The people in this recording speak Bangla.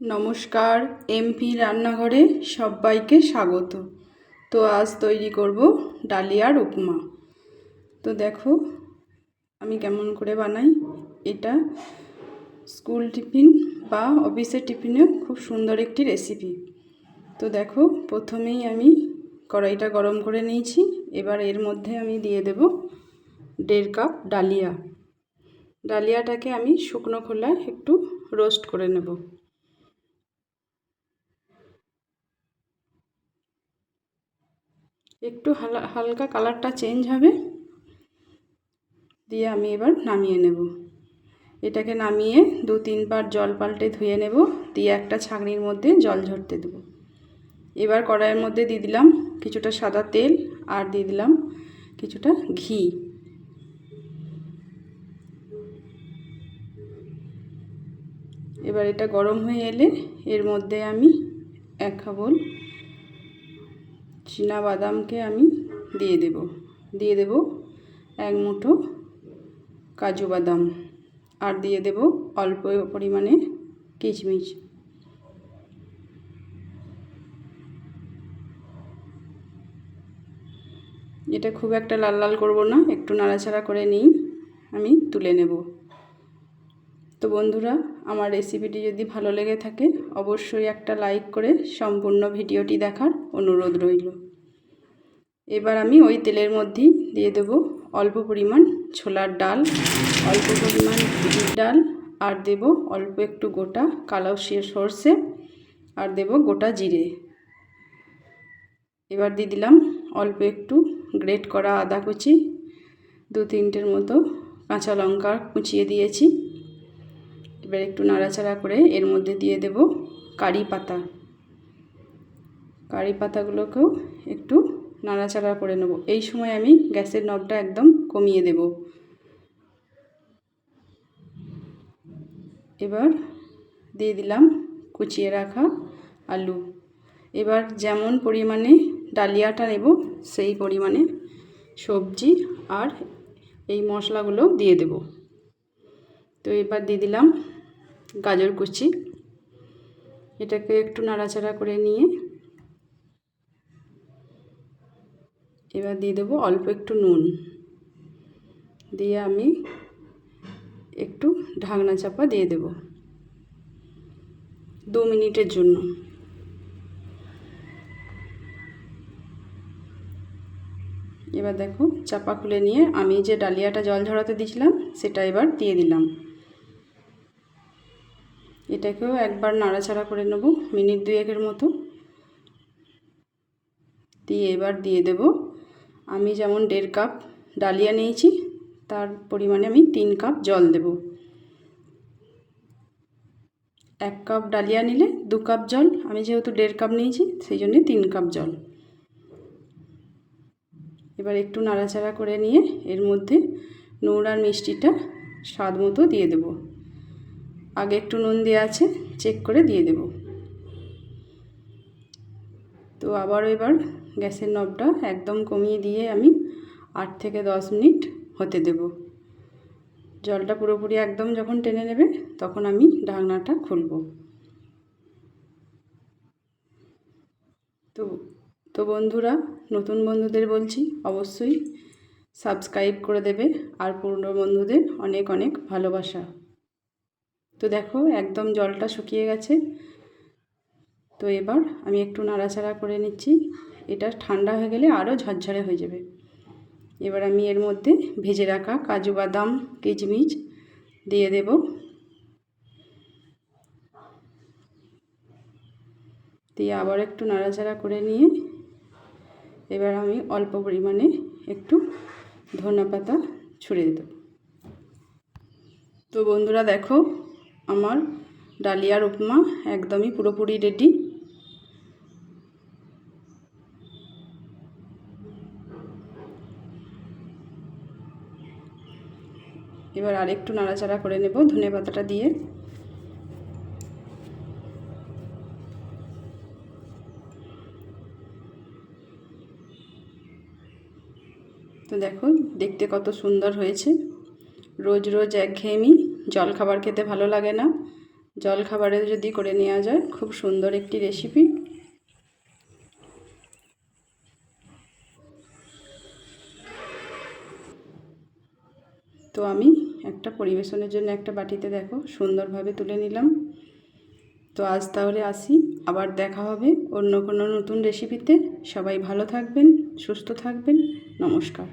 নমস্কার, এমপি রান্নাঘরে সবাইকে স্বাগত। তো আজ তৈরি করব ডালিয়ার উপমা। তো দেখো, আমি কেমন করে বানাই। এটা স্কুল টিফিন বা অফিসের টিফিনে খুব সুন্দর একটি রেসিপি। তো দেখো, প্রথমেই আমি কড়াইটা গরম করে নিয়েছি। এবার এর মধ্যে আমি দিয়ে দেব দেড় কাপ ডালিয়া। ডালিয়াটাকে আমি শুকনো খোলায় একটু রোস্ট করে নেব। একটু হালকা কালারটা চেঞ্জ হবে। দিয়ে আমি এবার নামিয়ে নেব। এটাকে নামিয়ে দু তিনবার জল পাল্টে ধুয়ে নেব। দিয়ে একটা ছাঁকনির মধ্যে জল ঝরতে দেব। এবার কড়াইয়ের মধ্যে দিয়ে দিলাম কিছুটা সাদা তেল আর দিয়ে দিলাম কিছুটা ঘি। এবার এটা গরম হয়ে এলে এর মধ্যে আমি এক খাবল বাদামকে আমি দিয়ে দেব। দিয়ে দেব এক মুঠো কাজু বাদাম আর দিয়ে দেব অল্প পরিমাণে কিচমিচ এটা খুব একটা লাল লাল করব না, একটু নাড়াচাড়া করে নিই, আমি তুলে নেব। তো বন্ধুরা আমার রেসিপিটি যদি ভালো লেগে থাকে, অবশ্যই একটা লাইক করে সম্পূর্ণ ভিডিওটি দেখার অনুরোধ রইল। এবার আমি ওই তেলের মধ্যেই দিয়ে দেব অল্প পরিমাণ ছোলার ডাল, অল্প পরিমাণ বিউলির ডাল, আর দেব অল্প একটু গোটা কালো সর্ষে, আর দেব গোটা জিরে। এবার দিয়ে দিলাম অল্প একটু গ্রেট করা আদা কুচি, দু তিনটের মতো কাঁচা লঙ্কা কুচিয়ে দিয়েছি। এবার একটু নাড়াচাড়া করে এর মধ্যে দিয়ে দেব কারি পাতা। কারি পাতাগুলোকেও একটু নাড়াচাড়া করে নেব। এই সময় আমি গ্যাসের নবটা একদম কমিয়ে দেব। এবার দিয়ে দিলাম কুচিয়ে রাখা আলু। এবার যেমন পরিমাণে ডালিয়াটা নেব, সেই পরিমাণে সবজি আর এই মশলাগুলো দিয়ে দেব। তো এবার দিয়ে দিলাম গাজর কুচি। এটাকে একটু নাড়াচাড়া করে নিয়ে এবার দিয়ে দেবো অল্প একটু নুন। দিয়ে আমি একটু ঢাকনা চাপা দিয়ে দেব দু মিনিটের জন্য। এবার দেখো চাপা খুলে নিয়ে আমি যে ডালিয়াটা জল ঝরাতে দিয়েছিলাম, সেটা এবার দিয়ে দিলাম। এটাকেও একবার নাড়াচাড়া করে নেব, মিনিট দুয়েকের মতো। দিয়ে এবার দিয়ে দেব। আমি যেমন দেড় কাপ ডালিয়া নিয়েছি, তার পরিমাণে আমি তিন কাপ জল দেব। এক কাপ ডালিয়া নিলে দু কাপ জল, আমি যেহেতু দেড় কাপ নিয়েছি, সেই জন্যে তিন কাপ জল। এবার একটু নাড়াচাড়া করে নিয়ে এর মধ্যে নুন আর মিষ্টিটা স্বাদ মতো দিয়ে দেব। আগে একটু নুন দেওয়া আছে চেক করে দিয়ে দেব। তো আবার এবার গ্যাসের নবটা একদম কমিয়ে দিয়ে আমি আট থেকে দশ মিনিট হতে দেব। জলটা পুরোপুরি একদম যখন টেনে নেবে, তখন আমি ঢাকনাটা খুলব। তো তো বন্ধুরা, নতুন বন্ধুদের বলছি, অবশ্যই সাবস্ক্রাইব করে দেবে, আর পুরনো বন্ধুদের অনেক অনেক ভালোবাসা। তো দেখো, একদম জলটা শুকিয়ে গেছে। তো এবার আমি একটু নাড়াচাড়া করে নিচ্ছি। এটা ঠান্ডা হয়ে গেলে আরও ঝরঝরে হয়ে যাবে। এবার আমি এর মধ্যে ভেজে রাখা কাজু বাদাম কিচমিচ দিয়ে দেব। দিয়ে আবার একটু নাড়াচাড়া করে নিয়ে এবার আমি অল্প পরিমাণে একটু ধনে পাতা ছুঁড়ে দেব। তো বন্ধুরা দেখো আমার ডালিয়ার উপমা একদমই পুরোপুরি রেডি এবার আরেকটু নাড়াচাড়া করে নেব ধনে পাতাটা দিয়ে। তো দেখো, দেখতে কত সুন্দর হয়েছে। রোজ রোজ একঘেয়েমি জল খাবার খেতে ভালো লাগে না। জলখাবারে যদি করে নেওয়া যায়, খুব সুন্দর একটি রেসিপি তো আমি একটা পরিবেশনের জন্য একটা বাটিতে দেখো, সুন্দরভাবে তুলে নিলাম। তো আজ তাহলে আসি, আবার দেখা হবে অন্য কোনো নতুন রেসিপিতে সবাই ভালো থাকবেন, সুস্থ থাকবেন, নমস্কার।